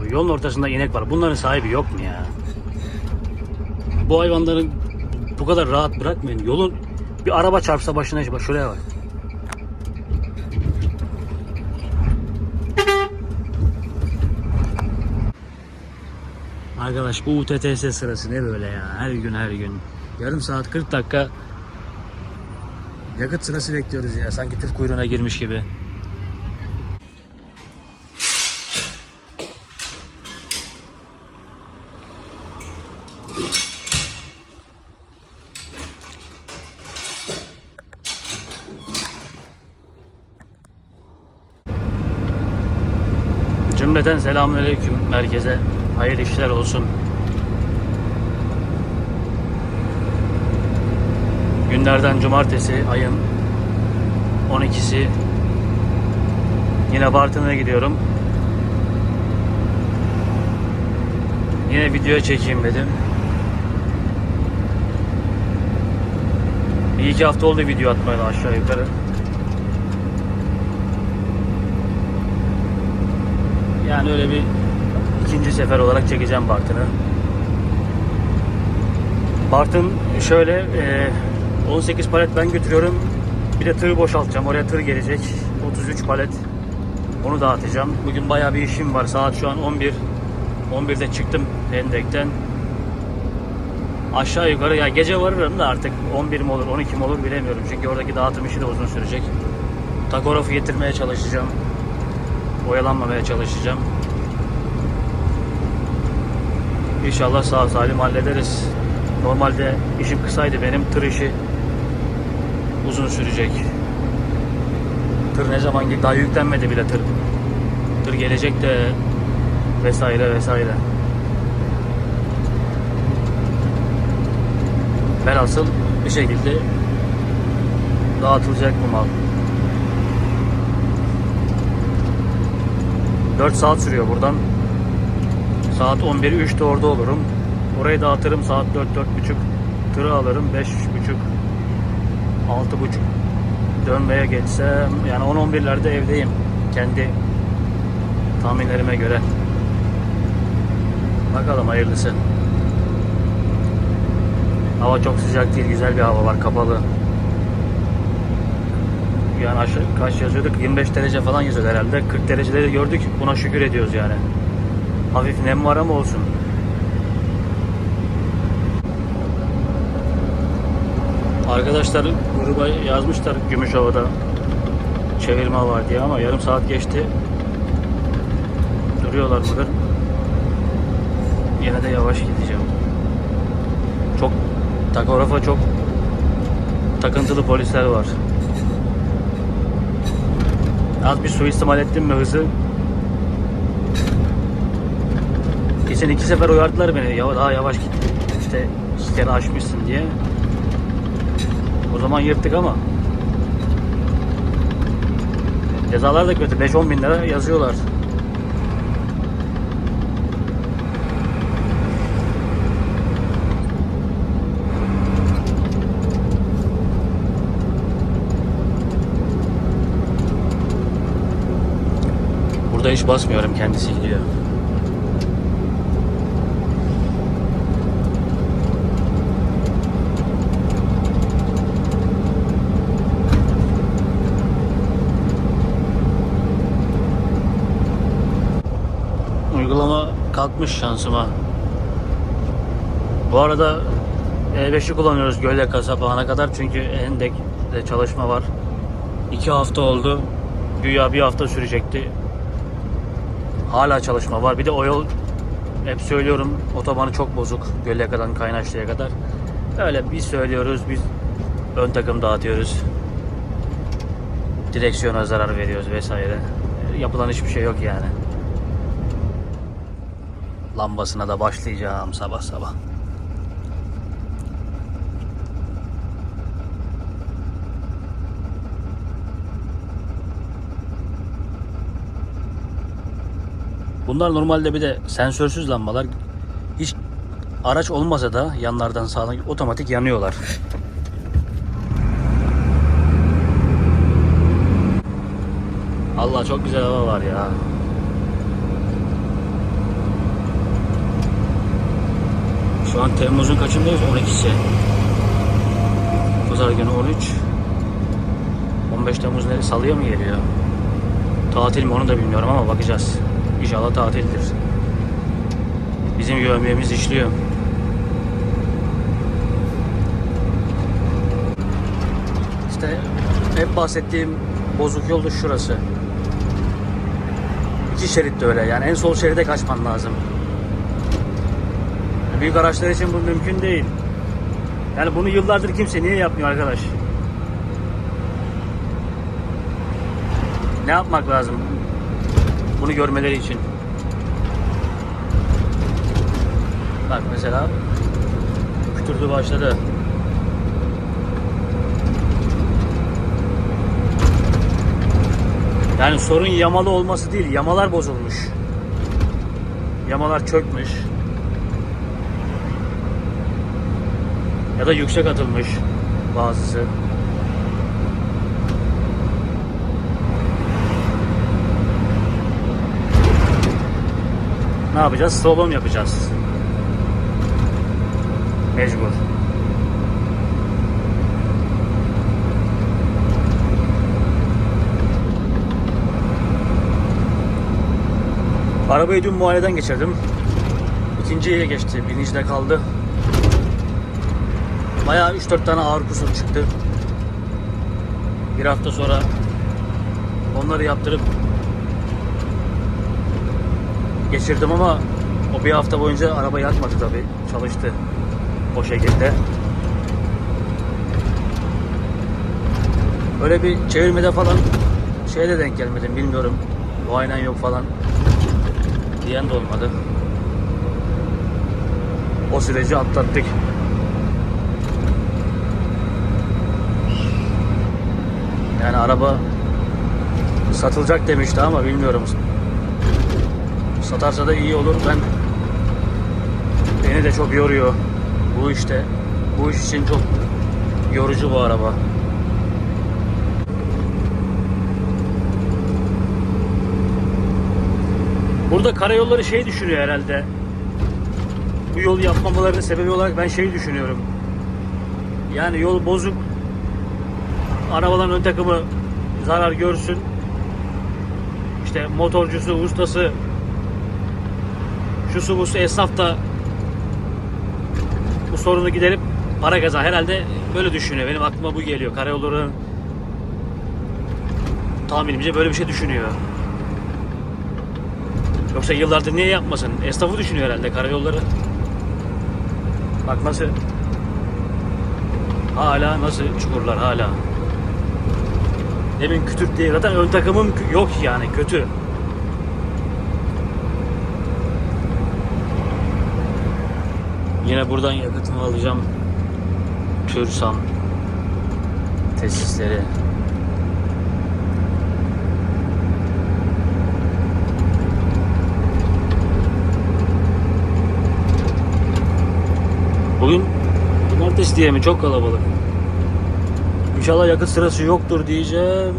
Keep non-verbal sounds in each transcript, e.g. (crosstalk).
Abi yolun ortasında inek var. Bunların sahibi yok mu ya? Bu hayvanların bu kadar rahat bırakmayın. Yolun bir araba çarpsa başına bak şuraya bak. Arkadaş bu UTTS sırası ne böyle ya? Her gün her gün. Yarım saat 40 dakika yakıt sırası bekliyoruz ya. Sanki tır kuyruğuna girmiş gibi. Selamünaleyküm merkeze. Hayırlı işler olsun. Günlerden cumartesi ayın 12'si yine Bartın'a gidiyorum. Yine video çekeyim dedim. Bir iki hafta oldu video atmayalı aşağı yukarı. Yani öyle bir ikinci sefer olarak çekeceğim Bartın'ı. Bartın şöyle e, 18 palet ben götürüyorum. Bir de tır boşaltacağım. Oraya tır gelecek. 33 palet. Onu dağıtacağım. Bugün bayağı bir işim var. Saat şu an 11. 11'de çıktım Hendek'ten. Aşağı yukarı ya gece varırım da artık 11 mi olur 12 mi olur bilemiyorum. Çünkü oradaki dağıtım işi de uzun sürecek. Takografı getirmeye çalışacağım. Oyalanmamaya çalışacağım. İnşallah sağ salim hallederiz. Normalde işim kısaydı benim tır işi uzun sürecek. Tır ne zaman daha yüklenmedi bile tır. Tır gelecek de vesaire vesaire. Velhasıl bir şekilde dağıtılacak bu mal. 4 saat sürüyor buradan. Saat 11'i 3'te orada olurum. Orayı dağıtırım saat 4 4.30. Tırı alırım 5.30 6.30 dönmeye geçsem yani 10-11'lerde evdeyim. Kendi tahminlerime göre. Bakalım hayırlısı. Hava çok sıcak değil, güzel bir hava var, kapalı. Yani aşağı kaç yazıyorduk? 25 derece falan yazıyordu herhalde. 40 dereceleri gördük. Buna şükür ediyoruz yani. Hafif nem var ama olsun. Arkadaşlar gruba yazmışlar Gümüşova'da çevirme var diye ama yarım saat geçti. Duruyorlar burada. Yine de yavaş gideceğim. Çok takografa çok takıntılı polisler var. Az bir suistimal ettim mi hızı? Geçen iki sefer uyardılar beni. Ya daha yavaş git. İşte kere aşmışsın diye. O zaman yırttık ama. Cezalar da kötü. 5-10 bin lira yazıyorlar. Burada hiç basmıyorum. Kendisi gidiyor. Uygulama kalkmış şansıma. Bu arada E5'i kullanıyoruz Gölde Kasapağı'na kadar çünkü Endek'te çalışma var. İki hafta oldu. Güya bir hafta sürecekti. Hala çalışma var. Bir de o yol hep söylüyorum otobanı çok bozuk. Göle kadar Kaynaşlı'ya kadar. Öyle biz söylüyoruz biz ön takım dağıtıyoruz. Direksiyona zarar veriyoruz vesaire. Yapılan hiçbir şey yok yani. Lambasına da başlayacağım sabah sabah. Bunlar normalde bir de sensörsüz lambalar. Hiç araç olmasa da yanlardan sağdan otomatik yanıyorlar. Allah çok güzel hava var ya. Şu an Temmuz'un kaçındayız? 12'si. Pazar günü 13. 15 Temmuz ne? Salıya mı geliyor? Tatil mi onu da bilmiyorum ama bakacağız. İnşallah tatildir. Bizim yövmiyemiz işliyor. İşte hep bahsettiğim bozuk yol da şurası. İki şerit de öyle yani en sol şeride kaçman lazım. Büyük araçlar için bu mümkün değil. Yani bunu yıllardır kimse niye yapmıyor arkadaş? Ne yapmak lazım? Bunu görmeleri için. Bak mesela kütürdü başladı. Yani sorun yamalı olması değil, yamalar bozulmuş. Yamalar çökmüş. Ya da yüksek atılmış bazısı. Ne yapacağız? Slalom yapacağız. Mecbur. Arabayı dün muayeneden geçirdim. İkinciye geçti. Birincide kaldı. Bayağı 3-4 tane ağır kusur çıktı. Bir hafta sonra onları yaptırıp geçirdim ama o bir hafta boyunca araba yakmadı tabi. Çalıştı o şekilde. Öyle bir çevirmede falan şeye de denk gelmedim bilmiyorum. Bu aynen yok falan diyen de olmadı. O süreci atlattık. Yani araba satılacak demişti ama bilmiyorum. Satarsa da iyi olur. Ben beni de çok yoruyor bu işte. Bu iş için çok yorucu bu araba. Burada karayolları şey düşünüyor herhalde. Bu yol yapmamalarının sebebi olarak ben şey düşünüyorum. Yani yol bozuk. Arabaların ön takımı zarar görsün. İşte motorcusu, ustası, şusu busu esnaf da bu sorunu giderip para kazan. Herhalde böyle düşünüyor. Benim aklıma bu geliyor. Karayolları tahminimce böyle bir şey düşünüyor. Yoksa yıllardır niye yapmasın? Esnafı düşünüyor herhalde karayolları. Bak nasıl hala nasıl çukurlar hala. Demin kütük diye zaten ön takımım yok yani kötü. Yine buradan yakıtımı alacağım. Türsam tesisleri. Bugün cumartesi diye mi? Çok kalabalık. İnşallah yakıt sırası yoktur diyeceğim.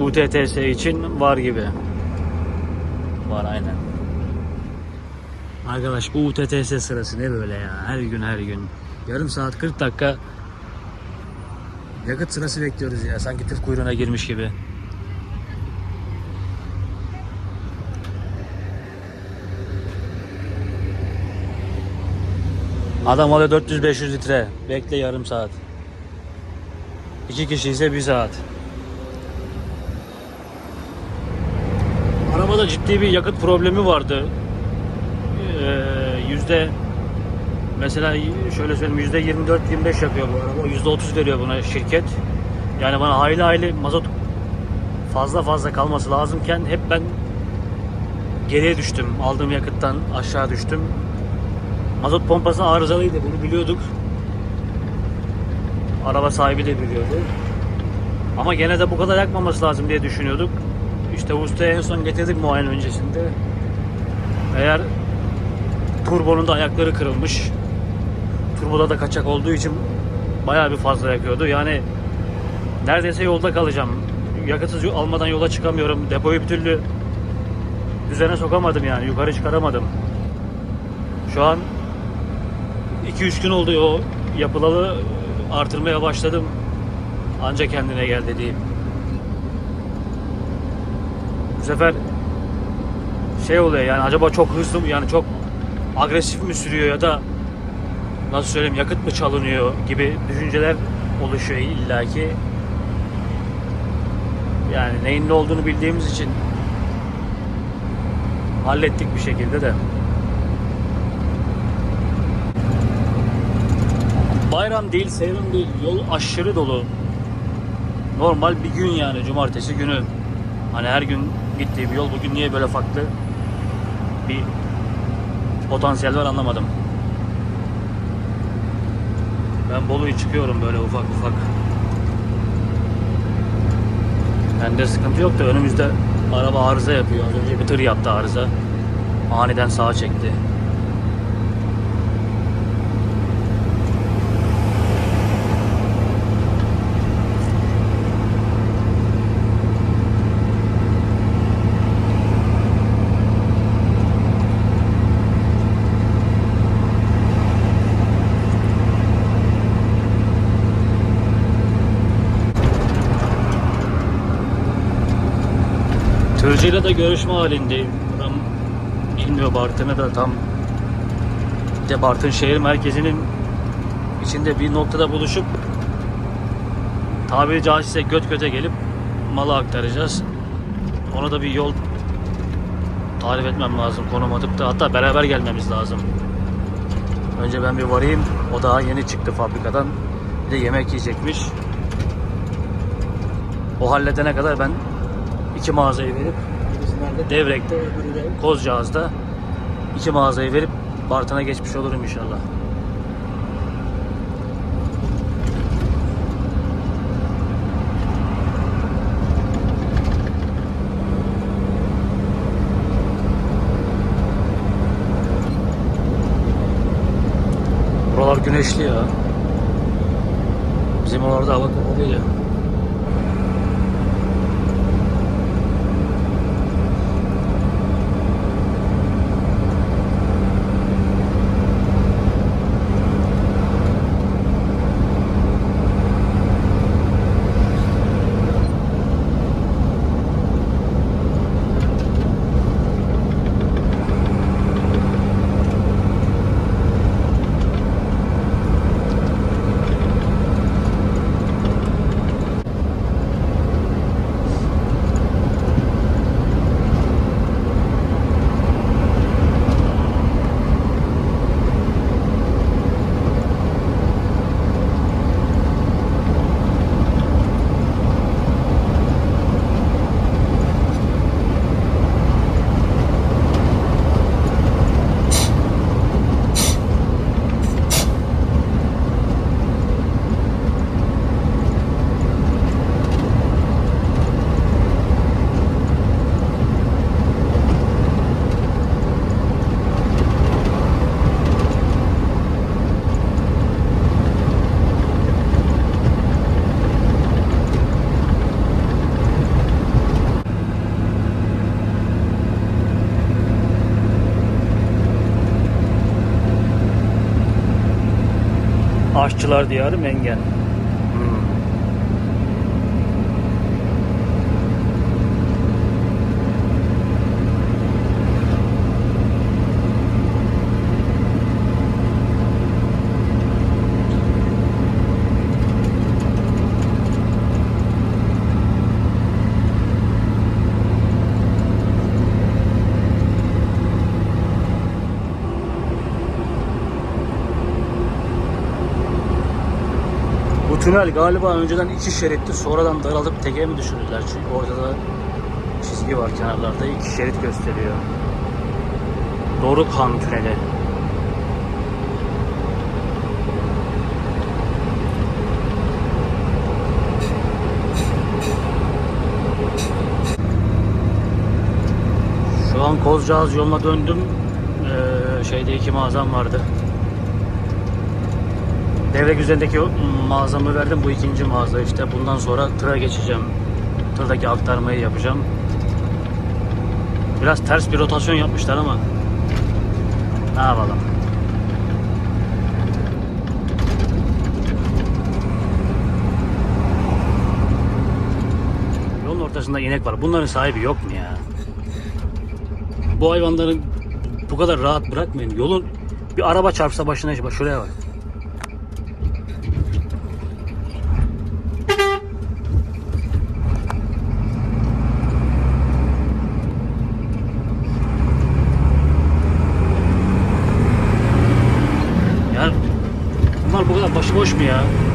UTTS için var gibi. Var aynen. Arkadaş bu UTTS sırası ne böyle ya? Her gün her gün. Yarım saat 40 dakika yakıt sırası bekliyoruz ya. Sanki tır kuyruğuna girmiş gibi. Adam alıyor 400-500 litre. Bekle yarım saat. İki kişi ise bir saat. Arabada ciddi bir yakıt problemi vardı. Yüzde mesela şöyle söyleyeyim yüzde 24-25 yapıyor bu araba. Yüzde 30 veriyor buna şirket. Yani bana hayli hayli mazot fazla fazla kalması lazımken hep ben geriye düştüm. Aldığım yakıttan aşağı düştüm. Mazot pompası arızalıydı bunu biliyorduk. Araba sahibi de biliyordu. Ama gene de bu kadar yakmaması lazım diye düşünüyorduk. İşte ustaya en son getirdik muayene öncesinde. Eğer turbonun da ayakları kırılmış. Turboda da kaçak olduğu için bayağı bir fazla yakıyordu. Yani neredeyse yolda kalacağım. Yakıtsız almadan yola çıkamıyorum. Depoyu bir türlü düzene sokamadım yani. Yukarı çıkaramadım. Şu an 2-3 gün oldu o yapılalı artırmaya başladım. Anca kendine gel dediğim. Bu sefer şey oluyor yani acaba çok hızlı mı yani çok agresif mi sürüyor ya da nasıl söyleyeyim yakıt mı çalınıyor gibi düşünceler oluşuyor illaki. Yani neyin ne olduğunu bildiğimiz için hallettik bir şekilde de. Bayram değil, seyran değil. Yol aşırı dolu. Normal bir gün yani cumartesi günü. Hani her gün gittiğim yol bugün niye böyle farklı bir potansiyel var anlamadım. Ben Bolu'yu çıkıyorum böyle ufak ufak. Bende sıkıntı yok da önümüzde araba arıza yapıyor. Az önce bir tır yaptı arıza. Aniden sağa çekti. Tırcıyla da görüşme halindeyim. Ben bilmiyor Bartın'ı da tam de Bartın şehir merkezinin içinde bir noktada buluşup tabiri caizse göt göte gelip malı aktaracağız. Ona da bir yol tarif etmem lazım konum atıp da hatta beraber gelmemiz lazım. Önce ben bir varayım. O daha yeni çıktı fabrikadan. Bir de yemek yiyecekmiş. O halledene kadar ben iki mağazayı verip Devrek'te öbürü de Kozcağız'da iki mağazayı verip Bartın'a geçmiş olurum inşallah. Buralar güneşli ya. Bizim oralarda hava kapalı ya. Aşçılar Diyarı Mengen. Tünel galiba önceden iki şeritti sonradan daraltıp teke mi düşürdüler? Çünkü orada da çizgi var kenarlarda iki şerit gösteriyor. Dorukhan Tüneli. Şu an Kozcağız yoluna döndüm. Ee, şeyde iki mağazam vardı devre güzendeki mağazamı verdim. Bu ikinci mağaza işte. Bundan sonra tıra geçeceğim. Tırdaki aktarmayı yapacağım. Biraz ters bir rotasyon yapmışlar ama ne yapalım. Yolun ortasında inek var. Bunların sahibi yok mu ya? Bu hayvanların bu kadar rahat bırakmayın. Yolun bir araba çarpsa başına şuraya bak. Bunlar bu kadar başıboş mu ya?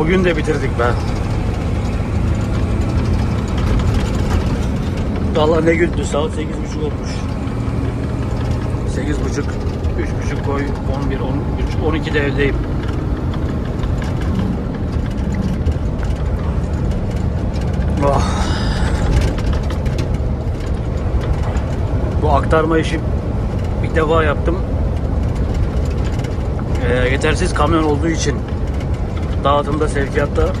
Bugün de bitirdik be. Valla ne gündü saat 8.30 olmuş. 8.30 3.30 koy 11 13 12'de evdeyim. Oh. Bu aktarma işi bir defa yaptım. Ee, yetersiz kamyon olduğu için dağıtımda sevkiyatta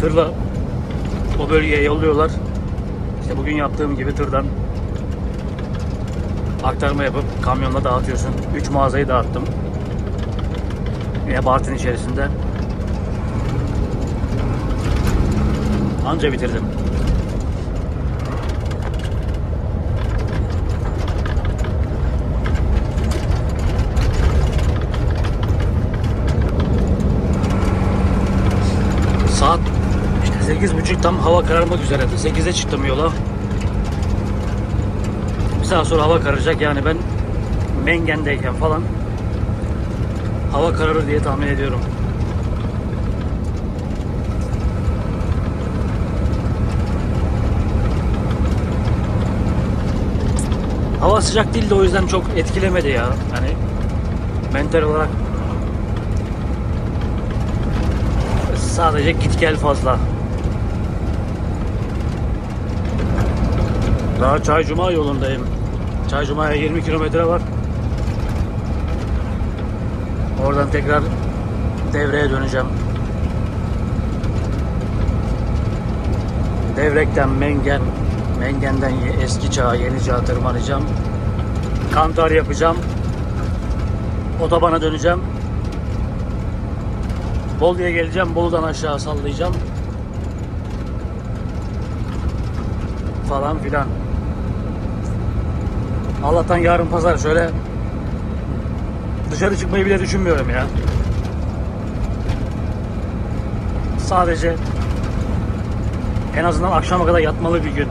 tırla o bölgeye yolluyorlar. İşte bugün yaptığım gibi tırdan aktarma yapıp kamyonla dağıtıyorsun. 3 mağazayı dağıttım. Yine Bartın içerisinde. Anca bitirdim. 8.30 tam hava kararmak üzereydi. 8'e çıktım yola. Bir saat sonra hava kararacak. Yani ben Mengen'deyken falan hava kararır diye tahmin ediyorum. Hava sıcak değil de o yüzden çok etkilemedi ya. Yani mental olarak sadece git gel fazla. Daha Çaycuma yolundayım. Çaycuma'ya 20 kilometre var. Oradan tekrar devreye döneceğim. Devrekten Mengen, Mengen'den eski çağa, yeni çağa tırmanacağım. Kantar yapacağım. Otobana döneceğim. Bolu'ya geleceğim. Bolu'dan aşağı sallayacağım. Falan filan. Allah'tan yarın pazar şöyle dışarı çıkmayı bile düşünmüyorum ya. Sadece en azından akşama kadar yatmalı bir gün.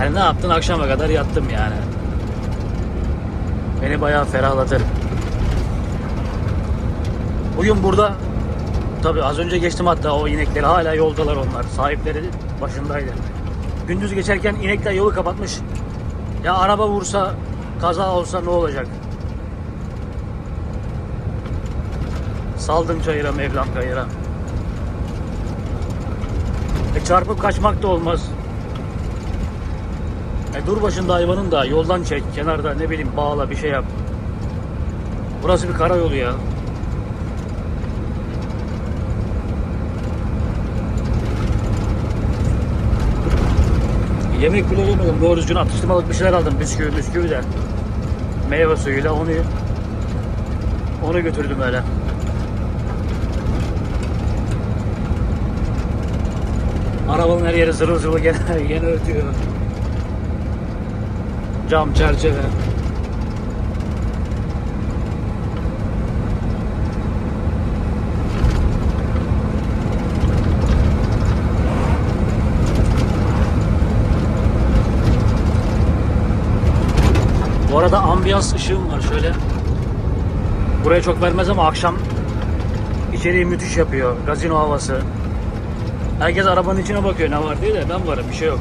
Yani ne yaptın akşama kadar yattım yani. Beni bayağı ferahlatır. Bugün burada tabi az önce geçtim hatta o inekleri hala yoldalar onlar. Sahipleri başındaydı. Gündüz geçerken inekler yolu kapatmış. Ya araba vursa kaza olsa ne olacak? Saldım çayıra Mevlam kayıra. E çarpıp kaçmak da olmaz. E dur başında hayvanın da yoldan çek, kenarda ne bileyim bağla bir şey yap. Burası bir karayolu ya. Yemek bile yemedim. Doğru düzgün atıştırmalık bir şeyler aldım. Bisküvi, bisküvi de. Meyve suyuyla onu onu götürdüm öyle. Arabanın her yeri zırıl zırıl gene, (laughs) gene ötüyor. Cam, çerçeve. Bu arada ambiyans ışığım var şöyle. Buraya çok vermez ama akşam içeriği müthiş yapıyor. Gazino havası. Herkes arabanın içine bakıyor ne var diye de ben varım bir şey yok.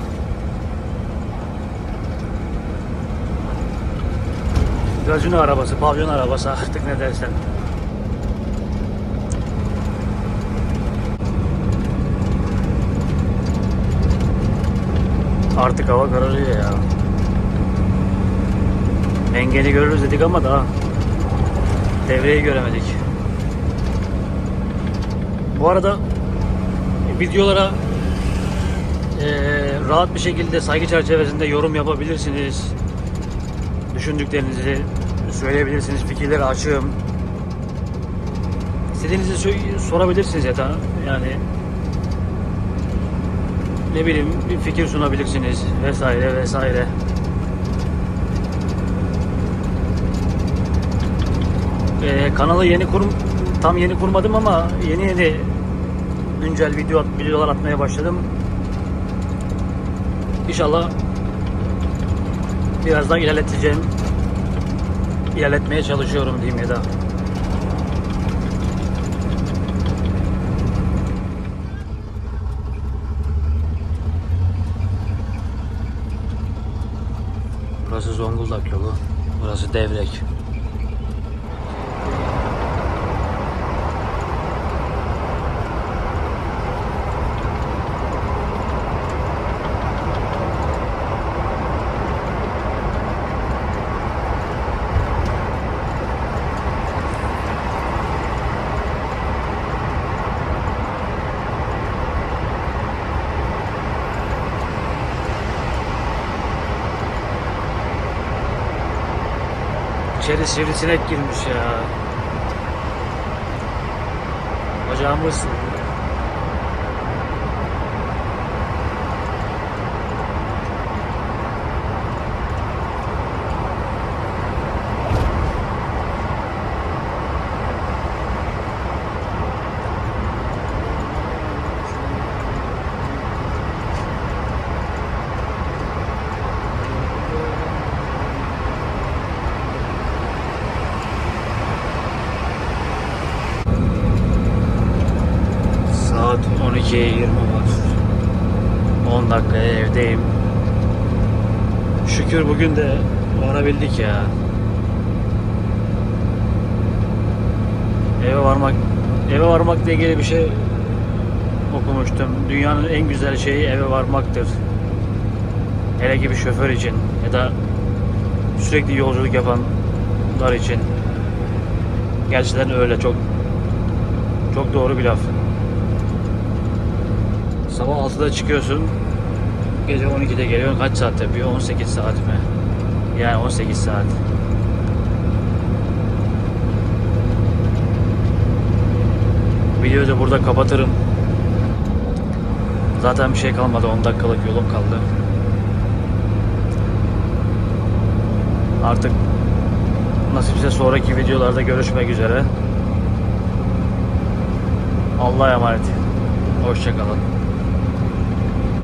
Gazino arabası, pavyon arabası artık ne dersen. Artık hava kararıyor ya. Engeli görürüz dedik ama daha devreyi göremedik. Bu arada videolara eee, rahat bir şekilde saygı çerçevesinde yorum yapabilirsiniz. Düşündüklerinizi söyleyebilirsiniz. Fikirleri açığım. İstediğinizi sorabilirsiniz ya da yani ne bileyim bir fikir sunabilirsiniz vesaire vesaire. Ee, kanalı yeni kurum tam yeni kurmadım ama yeni yeni güncel video videolar atmaya başladım. İnşallah biraz daha ilerleteceğim. İlerletmeye çalışıyorum diyeyim ya da. Burası Zonguldak yolu. Burası Devrek. Sivrisinek girmiş ya. Bacağımı ısırdı. Yenildik ya. Eve varmak eve varmak diye ilgili bir şey okumuştum. Dünyanın en güzel şeyi eve varmaktır. Hele ki bir şoför için ya da sürekli yolculuk yapanlar için. Gerçekten öyle çok çok doğru bir laf. Sabah 6'da çıkıyorsun. Gece 12'de geliyorsun. Kaç saat yapıyor? 18 saat mi? Yani 18 saat. Videoyu da burada kapatırım. Zaten bir şey kalmadı. 10 dakikalık yolum kaldı. Artık nasipse sonraki videolarda görüşmek üzere. Allah'a emanet. Hoşçakalın.